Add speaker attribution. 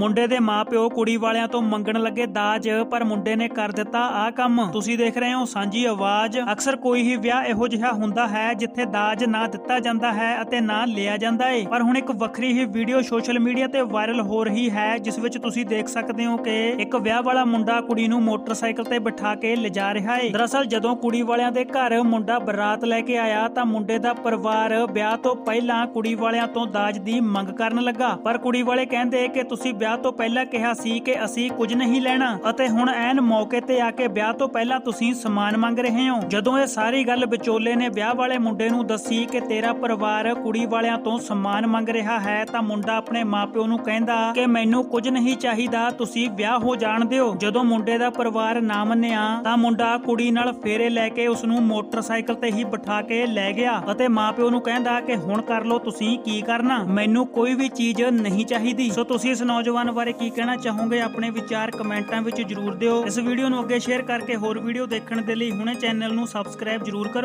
Speaker 1: ਮੁੰਡੇ ਦੇ ਮਾਪਿਓ ਕੁੜੀ ਵਾਲਿਆਂ ਤੋਂ ਮੰਗਣ ਲੱਗੇ ਦਾਜ, ਪਰ ਮੁੰਡੇ ਨੇ ਕਰ ਦਿੱਤਾ ਆਹ ਕੰਮ। ਤੁਸੀਂ ਦੇਖ ਰਹੇ ਹੋ ਸਾਂਝੀ ਆਵਾਜ਼। ਅਕਸਰ ਕੋਈ ਹੀ ਵਿਆਹ ਇਹੋ ਜਿਹਾ ਹੁੰਦਾ ਹੈ ਜਿੱਥੇ ਦਾਜ ਨਾ ਦਿੱਤਾ ਜਾਂਦਾ ਹੈ ਅਤੇ ਨਾ ਲਿਆ ਜਾਂਦਾ ਹੈ ਪਰ ਹੁਣ ਇੱਕ ਵੱਖਰੀ ਹੀ ਵੀਡੀਓ ਸੋਸ਼ਲ ਮੀਡੀਆ ਤੇ ਵਾਇਰਲ ਹੋ ਰਹੀ ਹੈ, ਜਿਸ ਵਿੱਚ ਤੁਸੀਂ ਦੇਖ ਸਕਦੇ ਹੋ ਕਿ ਇੱਕ ਵਿਆਹ ਵਾਲਾ ਮੁੰਡਾ ਕੁੜੀ ਨੂੰ ਮੋਟਰਸਾਈਕਲ ਤੇ ਬਿਠਾ ਕੇ ਲਿਜਾ ਰਿਹਾ ਏ। ਦਰਅਸਲ ਜਦੋਂ ਕੁੜੀ ਵਾਲਿਆਂ ਦੇ ਘਰ ਮੁੰਡਾ ਬਰਾਤ ਲੈ ਕੇ ਆਇਆ, ਤਾਂ ਮੁੰਡੇ ਦਾ ਪਰਿਵਾਰ ਵਿਆਹ ਤੋਂ ਪਹਿਲਾਂ ਕੁੜੀ ਵਾਲਿਆਂ ਤੋਂ ਦਾਜ ਦੀ ਮੰਗ ਕਰਨ ਲੱਗਾ। ਪਰ ਕੁੜੀ ਵਾਲੇ ਕਹਿੰਦੇ ਕਿ ਤੁਸੀਂ ਵਿਆਹ ਤੋਂ ਪਹਿਲਾਂ ਕਿਹਾ ਸੀ ਕਿ ਅਸੀਂ ਕੁਝ ਨਹੀਂ ਲੈਣਾ ਅਤੇ ਹੁਣ ਐਨ ਮੌਕੇ ਤੇ ਆ ਕੇ ਵਿਆਹ ਤੋਂ ਪਹਿਲਾਂ ਤੁਸੀਂ ਸਮਾਨ ਮੰਗ ਰਹੇ ਹੋ। ਜਦੋਂ ਇਹ ਸਾਰੀ ਗੱਲ ਵਿਚੋਲੇ ਨੇ ਵਿਆਹ ਵਾਲੇ ਮੁੰਡੇ ਨੂੰ ਦੱਸੀ ਕਿ ਤੇਰਾ ਪਰਿਵਾਰ ਕੁੜੀ ਵਾਲਿਆਂ ਤੋਂ ਸਮਾਨ ਮੰਗ ਰਿਹਾ ਹੈ ਤਾਂ ਮੁੰਡਾ ਆਪਣੇ ਮਾਪਿਓ ਨੂੰ ਕਹਿੰਦਾ ਕਿ ਮੈਨੂੰ ਕੁਝ ਨਹੀਂ ਚਾਹੀਦਾ, ਤੁਸੀਂ ਵਿਆਹ ਹੋ ਜਾਣ ਦਿਓ। ਜਦੋਂ ਮੁੰਡੇ ਦਾ ਪਰਿਵਾਰ ਨਾ ਮੰਨਿਆ ਤਾਂ ਮੁੰਡਾ ਕੁੜੀ ਨਾਲ ਫੇਰੇ ਲੈ ਕੇ ਉਸ ਨੂੰ ਮੋਟਰਸਾਈਕਲ ਤੇ ਹੀ ਬਿਠਾ ਕੇ ਲੈ ਗਿਆ ਅਤੇ ਮਾਪਿਓ ਨੂੰ ਕਹਿੰਦਾ ਕਿ ਹੁਣ ਕਰ ਲਓ, ਤੁਸੀਂ ਕੀ ਕਰਨਾ? ਮੈਨੂੰ ਕੋਈ ਵੀ ਚੀਜ਼ ਨਹੀਂ ਚਾਹੀਦੀ। ਸੋ ਤੁਸੀਂ ਇਸ ਨੌਜਵਾਨ ਨੌਜਵਾਨ ਬਾਰੇ ਕੀ ਕਹਿਣਾ ਚਾਹੋਗੇ? ਆਪਣੇ ਵਿਚਾਰ ਕਮੈਂਟਾਂ ਵਿੱਚ ਜਰੂਰ ਦਿਓ। ਇਸ ਵੀਡੀਓ ਨੂੰ ਅੱਗੇ ਸ਼ੇਅਰ ਕਰਕੇ ਹੋਰ ਵੀਡੀਓ ਦੇਖਣ ਦੇ ਲਈ ਹੁਣੇ ਚੈਨਲ ਨੂੰ ਸਬਸਕ੍ਰਾਈਬ ਜਰੂਰ ਕਰੋ।